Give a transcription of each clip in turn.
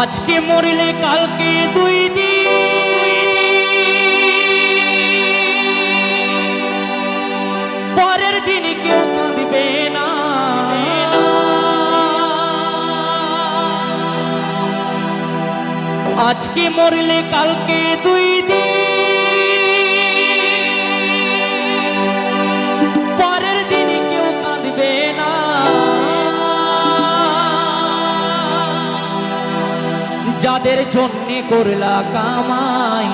আজকে মরিলে কালকে দুই দিন। পরের দিন কেউ কাঁদবে না। আজকে মরলে কালকে দুই যাদের জন্যে করলা কামাই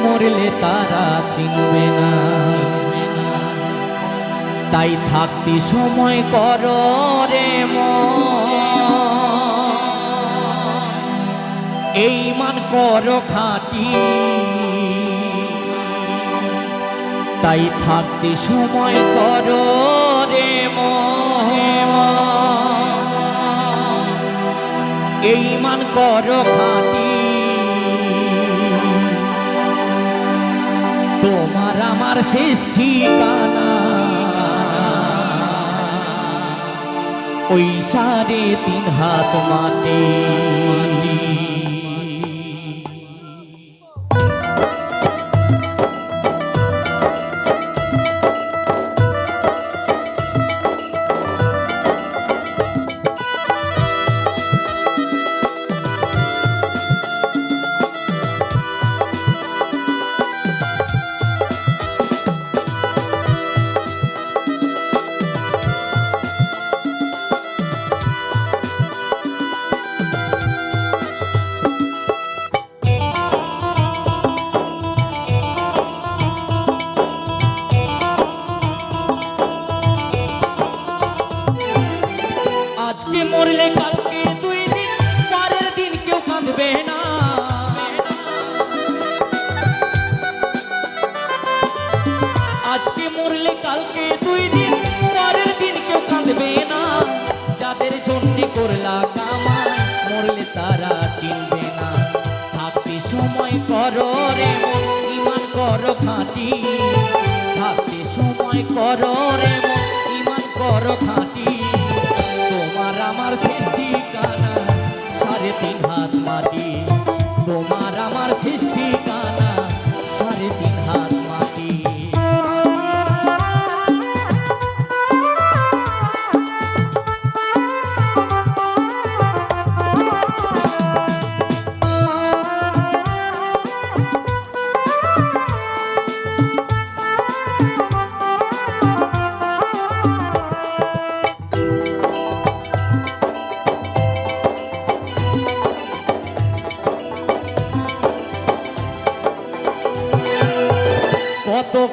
মরলে তারা চিনবে না তাই থাকতে সময় কর রে। এই মান কর খাটি তাই থাকতে সময় কর রে মন। এই মান কর তোমার আমার শেষ ঠিকানা ওই সাড়ে তিন হাত মাটি। করো রে মন, ইমান করো খাঁটি। থাকতে সময় করো রে ইমান করো খাঁটি। তোমার আমার সে ঠিকানা সাড়ে তিন হাত মাটি। তোমার আমার শেষ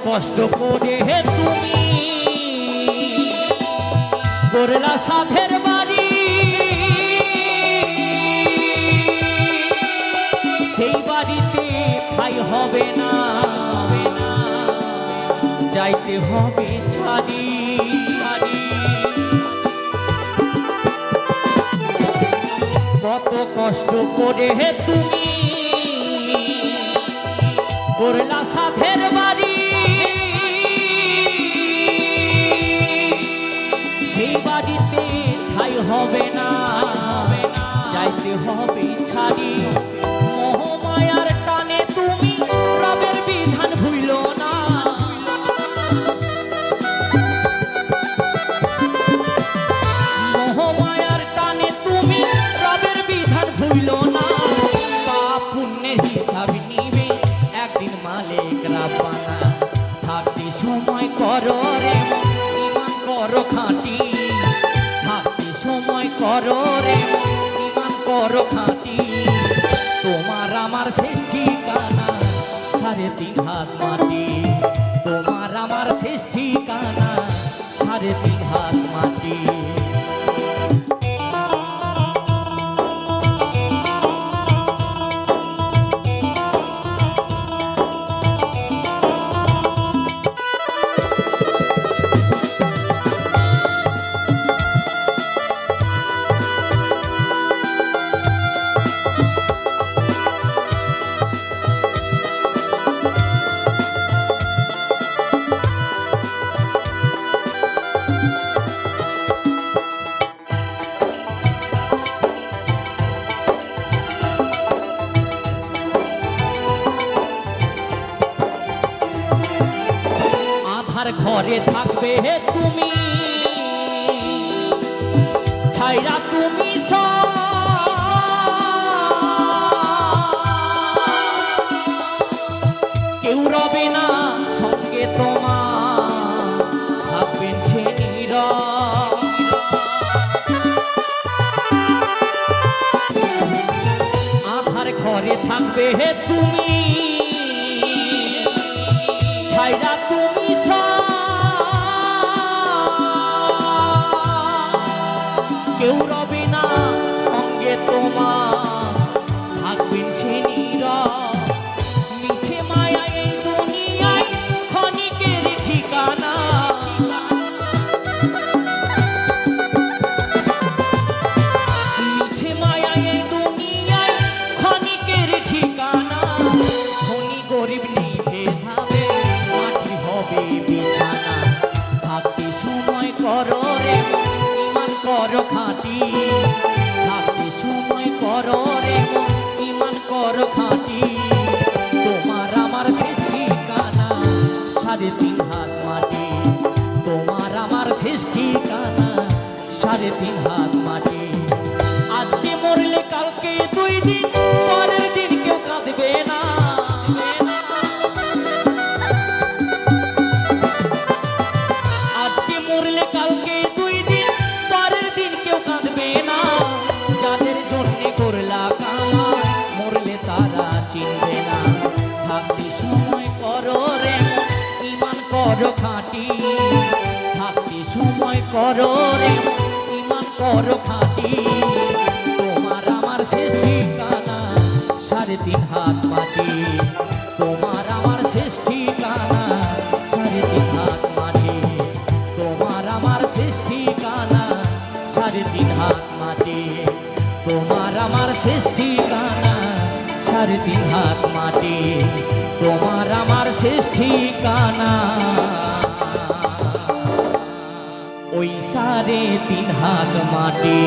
কষ্ট করে হে তুমি। করলা সাধের বাড়ি। সেই বাড়িতে ঠাই হবে না। যাইতে হবে ছাড়ি। কত কষ্ট করে হে তুমি। করলা সাধের বাড়ি হবে না। যাইতে হবে ছাড়ি। মোহমায়ার টানে তুমি রবের বিধান ভুইল না। মোহমায়ার টানে তুমি রবের বিধান ভুইল না। পাপ পুণ্যের হিসাব নিবে একদিন মালিক রাব্বানা। থাকতে সময় করো রে করো খাঁটি। করো রে মন, ইমান তোমার আমার শেষ ঠিকানা সাড়ে তিন হাত মাটি। তোমার আমার শেষ ঠিকানা সাড়ে তিন হাত মাটি। আধার ঘরে থাকবে হে তুমি। ছাইরা তুমি কেউ রবে না সঙ্গে তোমার থাকবেন নীরব। ঘরে থাকবে হে তুমি। ছাইরা তুমি গরিব রে করো সময় রে, ইমান করো তোমার আমার ঠিকানা, সাড়ে তিন হাত মাটি। তোমার আমার শেষ ঠিকানা, সাড়ে তিন হাত চিনবে না। থাকতে সময় করো রে, ইমান করো খাঁটি। থাকতে সময় করো রে, ইমান করো খাঁটি। তোমার আমার শেষ ঠিকানা, সাড়ে তিন হাত মাটি। তোমার সাড়ে তিন হাত মাটি তোমার আমার শেষ ঠিকানা ওই সারে তিন হাত মাটি।